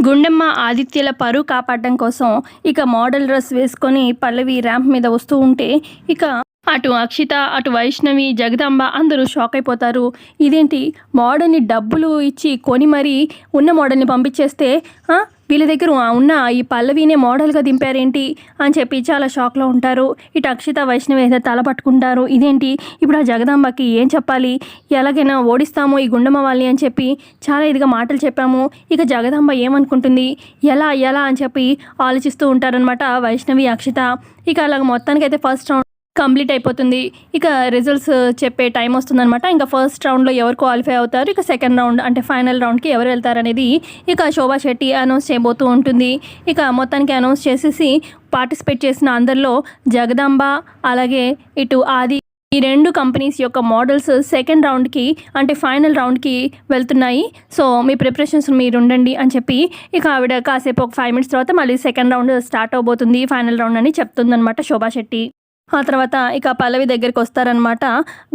గుండెమ్మ ఆదిత్యల పరువు కాపాడడం కోసం ఇక మోడల్ డ్రెస్ వేసుకొని పల్లవి ర్యాంప్ మీద వస్తూ ఉంటే ఇక అటు అక్షిత అటు వైష్ణవి జగదాంబ అందరూ షాక్ అయిపోతారు. ఇదేంటి? మోడల్ని డబ్బులు ఇచ్చి కొని మరీ ఉన్న మోడల్ని పంపించేస్తే వీళ్ళ దగ్గర ఉన్న ఈ పల్లవినే మోడల్గా దింపారేంటి? అని చెప్పి చాలా షాక్లో ఉంటారు. ఇటు అక్షిత వైష్ణవి అయితే తల పట్టుకుంటారు. ఇదేంటి? ఇప్పుడు ఆ జగదాంబకి ఏం చెప్పాలి? ఎలాగైనా ఓడిస్తాము ఈ గుండమ్మ వాళ్ళని అని చెప్పి చాలా ఇదిగా మాటలు చెప్పాము. ఇక జగదాంబ ఏమనుకుంటుంది? ఎలా ఎలా అని చెప్పి ఆలోచిస్తూ ఉంటారనమాట వైష్ణవి అక్షిత. ఇక అలాగ మొత్తానికైతే ఫస్ట్ రౌండ్ కంప్లీట్ అయిపోతుంది. ఇక రిజల్ట్స్ uh, చెప్పే టైం వస్తుందన్నమాట. ఇంకా ఫస్ట్ రౌండ్లో ఎవరు క్వాలిఫై అవుతారు? ఇక సెకండ్ రౌండ్ అంటే ఫైనల్ రౌండ్కి ఎవరు వెళ్తారనేది ఇక శోభా శెట్టి అనౌన్స్ చేయబోతూ ఉంటుంది. ఇక మొత్తానికి అనౌన్స్ చేసేసి పార్టిసిపేట్ చేసిన అందరిలో జగదాంబ అలాగే ఇటు ఆది ఈ రెండు కంపెనీస్ యొక్క మోడల్స్ సెకండ్ రౌండ్కి అంటే ఫైనల్ రౌండ్కి వెళ్తున్నాయి. సో మీ ప్రిపరేషన్స్ మీరు ఉండండి అని చెప్పి ఇక ఆవిడ కాసేపు ఒక ఫైవ్ మినిట్స్ తర్వాత మళ్ళీ సెకండ్ రౌండ్ స్టార్ట్ అవబోతుంది. ఫైనల్ రౌండ్ అని చెప్తుందనమాట శోభా శెట్టి. ఆ తర్వాత ఇక పల్లవి దగ్గరికి వస్తారనమాట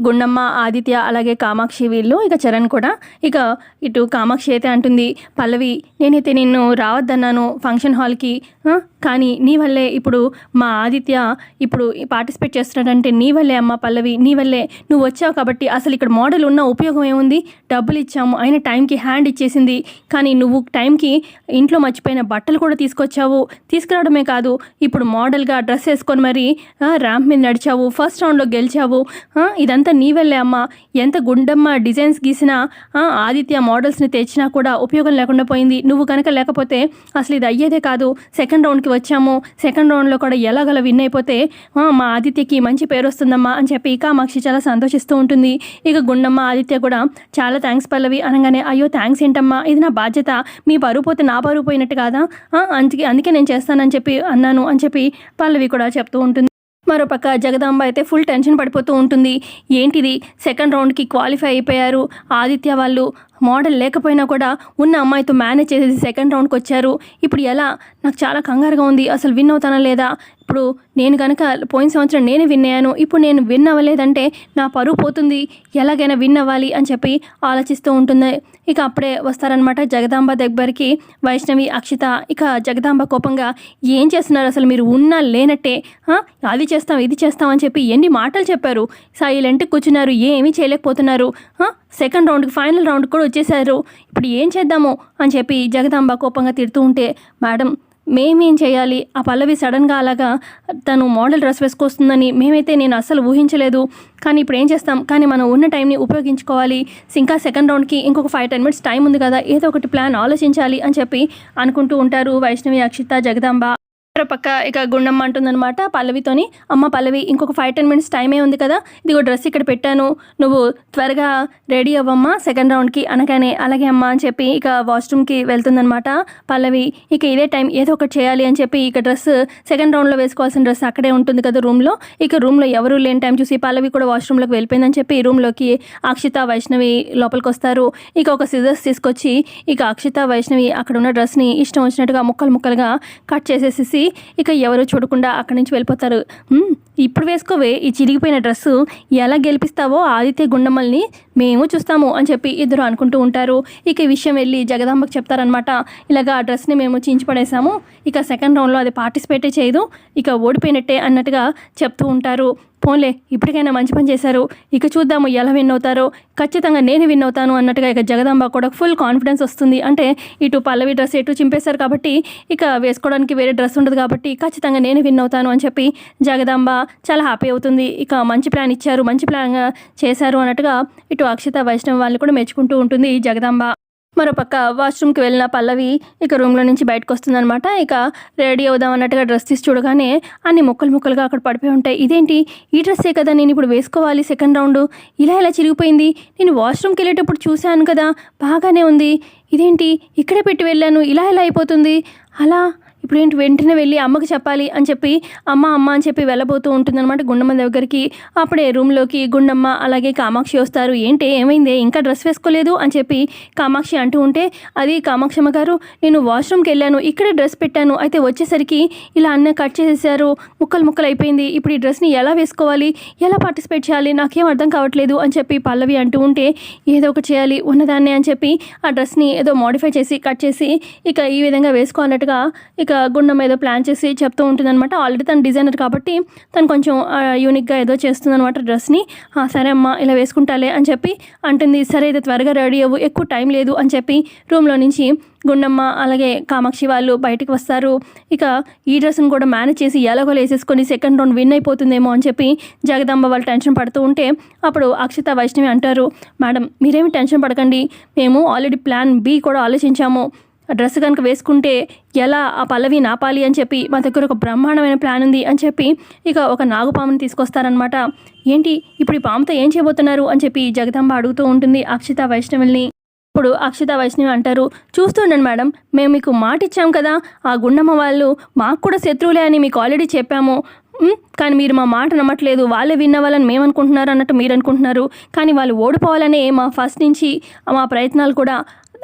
గుండమ్మ ఆదిత్య అలాగే కామాక్షి వీళ్ళు ఇక చరణ్ కూడా. ఇక ఇటు కామాక్షి అయితే అంటుంది పల్లవి నేనైతే నిన్ను రావద్దన్నాను ఫంక్షన్ హాల్కి. కానీ నీ వల్లే ఇప్పుడు మా ఆదిత్య ఇప్పుడు పార్టిసిపేట్ చేస్తున్నాడంటే నీ వల్లే అమ్మ పల్లవి నీ వల్లే. నువ్వు వచ్చావు కాబట్టి అసలు ఇక్కడ మోడల్ ఉన్న ఉపయోగం ఏముంది? డబ్బులు ఇచ్చాము ఆయన టైంకి హ్యాండ్ ఇచ్చేసింది. కానీ నువ్వు టైంకి ఇంట్లో మర్చిపోయిన బట్టలు కూడా తీసుకొచ్చావు. తీసుకురావడమే కాదు ఇప్పుడు మోడల్గా డ్రెస్ వేసుకొని మరి రామ్ ర్యాంప్ మీద నడిచావు ఫస్ట్ రౌండ్లో గెలిచావు ఇదంతా నీ అమ్మ. ఎంత గుండమ్మ డిజైన్స్ గీసినా ఆదిత్య మోడల్స్ని తెచ్చినా కూడా ఉపయోగం లేకుండా పోయింది. నువ్వు కనుక లేకపోతే అసలు ఇది అయ్యేదే కాదు. సెకండ్ రౌండ్కి వచ్చాము. సెకండ్ రౌండ్లో కూడా ఎలాగల విన్ అయిపోతే మా ఆదిత్యకి మంచి పేరు వస్తుందమ్మా అని చెప్పి కామాక్షి చాలా సంతోషిస్తూ ఉంటుంది. ఇక గుండమ్మ ఆదిత్య కూడా చాలా థ్యాంక్స్ పల్లవి అనగానే అయ్యో థ్యాంక్స్ ఏంటమ్మా? ఇది నా బాధ్యత. మీ పరువు పోతే నా పరువు పోయినట్టు కాదా? అందుకే అందుకే నేను చేస్తానని చెప్పి అన్నాను అని చెప్పి పల్లవి కూడా చెప్తూ ఉంటుంది. మరోపక్క జగదాంబ అయితే ఫుల్ టెన్షన్ పడిపోతూ ఉంటుంది. ఏంటిది? సెకండ్ రౌండ్కి క్వాలిఫై అయిపోయారు. ఆదిత్య వాళ్ళు మోడల్ లేకపోయినా కూడా ఉన్న అమ్మాయితో మేనేజ్ చేసేసి సెకండ్ రౌండ్కి వచ్చారు. ఇప్పుడు ఎలా? నాకు చాలా కంగారుగా ఉంది. అసలు విన్ అవుతానా లేదా? ఇప్పుడు నేను కనుక పోయిన సంవత్సరం నేనే విన్ అయ్యాను. ఇప్పుడు నేను విన్ అవ్వలేదంటే నా పరువు పోతుంది. ఎలాగైనా విన్ అవ్వాలి అని చెప్పి ఆలోచిస్తూ ఉంటుంది. ఇక అప్పుడే వస్తారనమాట జగదాంబ దగ్గరికి. వైష్ణవి అక్షిత ఇక జగదాంబ కోపంగా ఏం చేస్తున్నారు? అసలు మీరు ఉన్నా లేనట్టే. అది చేస్తాం ఇది చేస్తాం అని చెప్పి ఎన్ని మాటలు చెప్పారు. సైలెంట్ కూర్చున్నారు. ఏమీ చేయలేకపోతున్నారు. సెకండ్ రౌండ్కి ఫైనల్ రౌండ్ కూడా వచ్చేసారు. ఇప్పుడు ఏం చేద్దాము అని చెప్పి జగదాంబ కోపంగా తిడుతూ ఉంటే మేడం మేమేం చేయాలి? ఆ పల్లవి సడన్గా అలాగా తను మోడల్ డ్రెస్ వేసుకొస్తుందని మేమైతే నేను అస్సలు ఊహించలేదు. కానీ ఇప్పుడు ఏం చేస్తాం? కానీ మనం ఉన్న టైంని ఉపయోగించుకోవాలి. ఇంకా సెకండ్ రౌండ్కి ఇంకొక ఫైవ్ టెన్ మినిట్స్ టైం ఉంది కదా ఏదో ఒకటి ప్లాన్ ఆలోచించాలి అని చెప్పి అనుకుంటూ ఉంటారు వైష్ణవి అక్షిత జగదాంబ. పక్క ఇక గుండమ్మ అంటుందన్నమాట పల్లవితోని అమ్మ పల్లవి ఇంకొక ఫైవ్ టెన్ మినిట్స్ టైమే ఉంది కదా ఇదిగో డ్రెస్ ఇక్కడ పెట్టాను నువ్వు త్వరగా రెడీ అవ్వమ్మా సెకండ్ రౌండ్కి అనగానే అలాగే అమ్మా అని చెప్పి ఇక వాష్రూమ్కి వెళ్తుందనమాట పల్లవి. ఇక ఇదే టైం ఏదో ఒకటి చేయాలి అని చెప్పి ఇక డ్రెస్ సెకండ్ రౌండ్లో వేసుకోవాల్సిన డ్రెస్ అక్కడే ఉంటుంది కదా రూమ్లో ఇక రూమ్లో ఎవరు లేని టైం చూసి పల్లవి కూడా వాష్రూమ్లోకి వెళ్ళిపోయిందని చెప్పి రూమ్లోకి అక్షిత వైష్ణవి లోపలికి వస్తారు. ఇక ఒక సిజర్స్ తీసుకొచ్చి ఇక అక్షిత వైష్ణవి అక్కడ ఉన్న డ్రెస్ని ఇష్టం వచ్చినట్టుగా ముక్కలు ముక్కలుగా కట్ చేసేసేసి ఇక ఎవరు చూడకుండా అక్కడి నుంచి వెళ్ళిపోతారు. ఇప్పుడు వేసుకోవే ఈ చిరిగిపోయిన డ్రెస్సు ఎలా గెలిపిస్తావో ఆదిత్య గుండమ్మల్ని మేము చూస్తాము అని చెప్పి ఇద్దరు అనుకుంటూ ఉంటారు. ఇక ఈ విషయం వెళ్ళి జగదాంబకు చెప్తారనమాట ఇలాగ ఆ డ్రెస్ని మేము చించిపడేసాము ఇక సెకండ్ రౌండ్లో అది పార్టిసిపేటే చేయదు. ఇక ఓడిపోయినట్టే అన్నట్టుగా చెప్తూ ఉంటారు. పోన్లే ఇప్పటికైనా మంచి పని చేశారు. ఇక చూద్దాము ఎలా విన్ అవుతారో. ఖచ్చితంగా నేను విన్ అవుతాను అన్నట్టుగా ఇక జగదాంబ కూడా ఫుల్ కాన్ఫిడెన్స్ వస్తుంది. అంటే ఇటు పల్లవి డ్రెస్ ఎటు చింపేశారు కాబట్టి ఇక వేసుకోవడానికి వేరే డ్రెస్ ఉండదు కాబట్టి ఖచ్చితంగా నేను విన్ అవుతాను అని చెప్పి జగదాంబ చాలా హ్యాపీ అవుతుంది. ఇక మంచి ప్లాన్ ఇచ్చారు మంచి ప్లాన్ చేశారు అన్నట్టుగా ఇటు అక్షిత వైష్ణవ్ వాళ్ళని కూడా మెచ్చుకుంటూ ఉంటుంది ఈ జగదాంబ. మరోపక్క వాష్రూమ్కి వెళ్ళిన పల్లవి ఇక రూమ్లో నుంచి బయటకు వస్తుందనమాట ఇక రెడీ అవుదాం అన్నట్టుగా డ్రెస్ తీసి చూడగానే అన్ని ముక్కలు ముక్కలుగా అక్కడ పడిపోయి ఉంటాయి. ఇదేంటి? ఈ డ్రెస్సే కదా నేను ఇప్పుడు వేసుకోవాలి సెకండ్ రౌండ్ ఇలా ఇలా చిరిగిపోయింది? నేను వాష్రూమ్కి వెళ్ళేటప్పుడు చూశాను కదా బాగానే ఉంది. ఇదేంటి? ఇక్కడే పెట్టి వెళ్ళాను ఇలా ఇలా అయిపోతుంది? అలా ఇప్పుడు ఏంటి వెంటనే వెళ్ళి అమ్మకి చెప్పాలి అని చెప్పి అమ్మ అమ్మ అని చెప్పి వెళ్ళబోతూ ఉంటుందన్నమాట గుండమ్మ దగ్గరికి. అప్పుడే రూమ్లోకి గుండమ్మ అలాగే కామాక్షి వస్తారు. ఏంటి ఏమైంది? ఇంకా డ్రెస్ వేసుకోలేదు అని చెప్పి కామాక్షి అంటూ ఉంటే అది కామాక్షమ్మ గారు నేను వాష్రూమ్కి వెళ్ళాను ఇక్కడే డ్రెస్ పెట్టాను అయితే వచ్చేసరికి ఇలా అన్న కట్ చేసేసారు ముక్కలు ముక్కలు అయిపోయింది. ఇప్పుడు ఈ డ్రెస్ని ఎలా వేసుకోవాలి? ఎలా పార్టిసిపేట్ చేయాలి? నాకేం అర్థం కావట్లేదు అని చెప్పి పల్లవి అంటూ ఉంటే ఏదో ఒకటి చేయాలి ఉన్నదాన్నే అని చెప్పి ఆ డ్రెస్ని ఏదో మోడిఫై చేసి కట్ చేసి ఇక ఈ విధంగా వేసుకోవాలన్నట్టుగా ఇక గుండం ఏదో ప్లాన్ చేసి చెప్తూ ఉంటుందన్నమాట. ఆల్రెడీ తను డిజైనర్ కాబట్టి తను కొంచెం యూనిక్గా ఏదో చేస్తుందన్నమాట డ్రెస్ని సరే అమ్మా ఇలా వేసుకుంటాలే అని చెప్పి అంటుంది. సరే అయితే త్వరగా రెడీ అవ్వు ఎక్కువ టైం లేదు అని చెప్పి రూమ్లో నుంచి గుండమ్మ అలాగే కామాక్షి వాళ్ళు బయటకు వస్తారు. ఇక ఈ డ్రెస్ని కూడా మేనేజ్ చేసి ఎలాగోలు వేసేసుకొని సెకండ్ రౌండ్ విన్ అయిపోతుందేమో అని చెప్పి జగదాంబ వాళ్ళు టెన్షన్ పడుతూ ఉంటే అప్పుడు అక్షిత వైష్ణవి అంటారు మేడం మీరేమి టెన్షన్ పడకండి. మేము ఆల్రెడీ ప్లాన్ బి కూడా ఆలోచించాము. డ్రెస్ కనుక వేసుకుంటే ఎలా ఆ పల్లవి నాపాలి అని చెప్పి మా దగ్గర ఒక బ్రహ్మాండమైన ప్లాన్ ఉంది అని చెప్పి ఇక ఒక నాగుపాముని తీసుకొస్తారనమాట ఏంటి? ఇప్పుడు ఈ పాముతో ఏం చేయబోతున్నారు? అని చెప్పి జగదాంబ అడుగుతూ ఉంటుంది అక్షిత వైష్ణవుల్ని. ఇప్పుడు అక్షిత వైష్ణవి అంటారు చూస్తుండండి మేడం మేము మీకు మాట ఇచ్చాం కదా ఆ గుండమ్మ వాళ్ళు మాకు కూడా శత్రువులే అని మీకు ఆల్రెడీ చెప్పాము. కానీ మీరు మా మాట నమ్మట్లేదు. వాళ్ళే విన్న వాళ్ళని మేము అనుకుంటున్నారు అన్నట్టు మీరు అనుకుంటున్నారు. కానీ వాళ్ళు ఓడిపోవాలనే మా ఫస్ట్ నుంచి మా ప్రయత్నాలు కూడా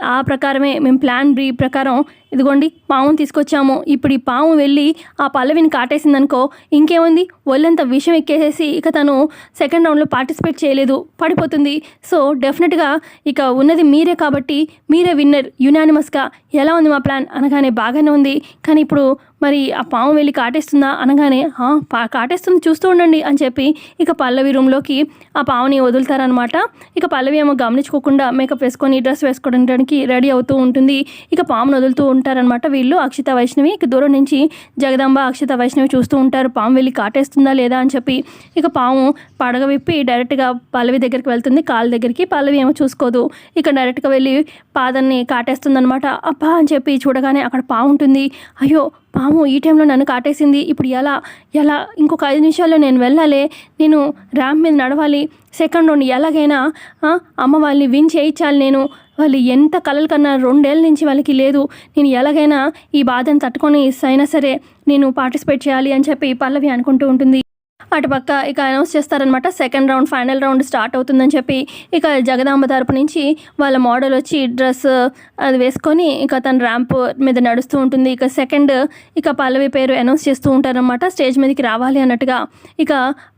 ఆ ప్రకారమే మేము ప్లాన్ బి ప్రకారం ఇదిగోండి పావును తీసుకొచ్చాము. ఇప్పుడు ఈ పాము వెళ్ళి ఆ పల్లవిని కాటేసిందనుకో ఇంకేముంది? ఒళ్ళంత విషం ఎక్కేసేసి ఇక తను సెకండ్ రౌండ్లో పార్టిసిపేట్ చేయలేదు. పడిపోతుంది. సో డెఫినెట్గా ఇక ఉన్నది మీరే కాబట్టి మీరే విన్నర్ యునానిమస్గా ఎలా ఉంది మా ప్లాన్ అనగానే బాగానే ఉంది. కానీ ఇప్పుడు మరి ఆ పాము వెళ్ళి కాటేస్తుందా? అనగానే పా కాటేస్తుంది చూస్తూ ఉండండి అని చెప్పి ఇక పల్లవి రూమ్లోకి ఆ పావుని వదులుతారనమాట ఇక పల్లవి ఏమో గమనించుకోకుండా మేకప్ వేసుకొని డ్రెస్ వేసుకోవడానికి రెడీ అవుతూ ఉంటుంది. ఇక పామును వదులుతూ ఉంటారనమాట వీళ్ళు. అక్షిత వైష్ణవి ఇక దూరం నుంచి జగదాంబ అక్షిత వైష్ణవి చూస్తూ ఉంటారు. పాము వెళ్ళి కాటేస్తుందా లేదా అని చెప్పి ఇక పాము పడగ విప్పి డైరెక్ట్గా పల్లవి దగ్గరికి వెళ్తుంది. కాలు దగ్గరికి పల్లవి ఏమో చూసుకోదు. ఇక డైరెక్ట్గా వెళ్ళి పాదాన్ని కాటేస్తుందనమాట అబ్బా అని చెప్పి చూడగానే అక్కడ పాము ఉంటుంది. అయ్యో పాము ఈ టైంలో నన్ను కాటేసింది. ఇప్పుడు ఎలా ఎలా? ఇంకొక ఐదు నిమిషాల్లో నేను వెళ్ళాలి. నేను ర్యాంప్ మీద నడవాలి. సెకండ్ రౌండ్ ఎలాగైనా అమ్మ వాళ్ళని విన్ చేయించాలి నేను. వాళ్ళు ఎంత కలలు కన్నా రెండేళ్ళ నుంచి వాళ్ళకి లేదు. నేను ఎలాగైనా ఈ బాధను తట్టుకొని అయినా సరే నేను పార్టిసిపేట్ చేయాలి అని చెప్పి పల్లవి అనుకుంటూ ఉంటుంది. అటుపక్క ఇక అనౌన్స్ చేస్తారనమాట second round final round start అవుతుందని చెప్పి ఇక జగదాంబ తరపు నుంచి వాళ్ళ మోడల్ వచ్చి డ్రెస్ అది వేసుకొని ఇక తన ర్యాంప్ మీద నడుస్తూ ఉంటుంది. ఇక సెకండ్ ఇక పల్లవి పేరు అనౌన్స్ చేస్తూ ఉంటారనమాట స్టేజ్ మీదకి రావాలి అన్నట్టుగా ఇక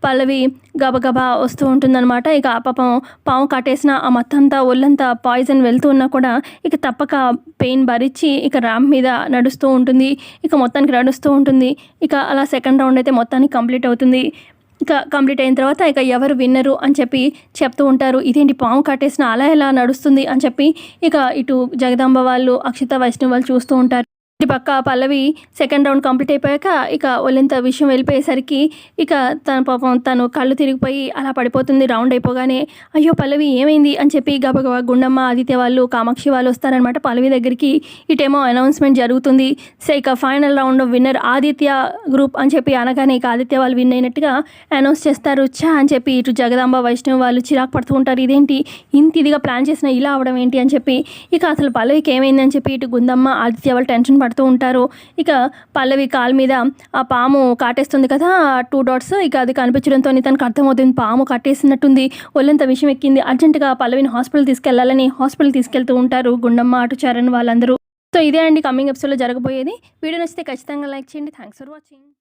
పల్లవి గబగబా వస్తూ ఉంటుందన్నమాట. ఇక ఆ పాపం పాము కట్టేసిన ఆ మత్తంతా ఒళ్ళంతా పాయిజన్ వెళ్తూ ఉన్నా కూడా ఇక తప్పక పెయిన్ భరించి ఇక ర్యాంప్ మీద నడుస్తూ ఉంటుంది. ఇక మొత్తానికి నడుస్తూ ఉంటుంది. ఇక అలా సెకండ్ రౌండ్ అయితే మొత్తానికి కంప్లీట్ అవుతుంది. ఇక కంప్లీట్ అయిన తర్వాత ఇక ఎవరు విన్నరు అని చెప్పి చెప్తూ ఉంటారు. ఇదేంటి పాము కట్టేసిన అలా ఎలా నడుస్తుంది అని చెప్పి ఇక ఇటు జగదాంబ వాళ్ళు అక్షిత వైష్ణవ్ వాళ్ళు చూస్తూ ఉంటారు. పక్క పల్లవి సెకండ్ రౌండ్ కంప్లీట్ అయిపోయాక ఇక ఒళ్ళంత విషయం వెళ్ళిపోయేసరికి ఇక తన పాపం తను కళ్ళు తిరిగిపోయి అలా పడిపోతుంది రౌండ్ అయిపోగానే అయ్యో పల్లవి ఏమైంది అని చెప్పి గబగబా గుండమ్మ ఆదిత్య వాళ్ళు కామాక్షి వాళ్ళు వస్తారనమాట పల్లవి దగ్గరికి. ఇటేమో అనౌన్స్మెంట్ జరుగుతుంది. సో ఇక final round winner Aditya group అని చెప్పి అనగానే ఇక ఆదిత్య వాళ్ళు విన్ అయినట్టుగా అనౌన్స్ చేస్తారు. ఛా అని చెప్పి ఇటు జగదాంబ వైష్ణవ్ వాళ్ళు చిరాకు పడుతూ ఉంటారు. ఇదేంటి? ఇంత ఇదిగా ప్లాన్ చేసిన ఇలా అవడం ఏంటి? అని చెప్పి ఇక అసలు పల్లవికి ఏమైంది? అని చెప్పి ఇటు గుందమ్మ ఆదిత్య వాళ్ళు టెన్షన్ మాట్లాడుతూ ఉంటారు. ఇక పల్లవి కాలు మీద ఆ పాము కాటేస్తుంది కదా టూ డాట్స్ ఇక అది కనిపించడంతో తనకు అర్థమవుతుంది పాము కట్టేసినట్టుంది. ఒళ్ళంత విషయం ఎక్కింది. అర్జెంటుగా పల్లవిని హాస్పిటల్ తీసుకెళ్ళాలని హాస్పిటల్ తీసుకెళ్తూ ఉంటారు గుండమ్మ అటు చరణ్ వాళ్ళందరూ. సో ఇదే అండి కమింగ్ ఎపిసోడ్లో జరగబోయేది. వీడియో నచ్చితే ఖచ్చితంగా లైక్ చేయండి. Thanks for watching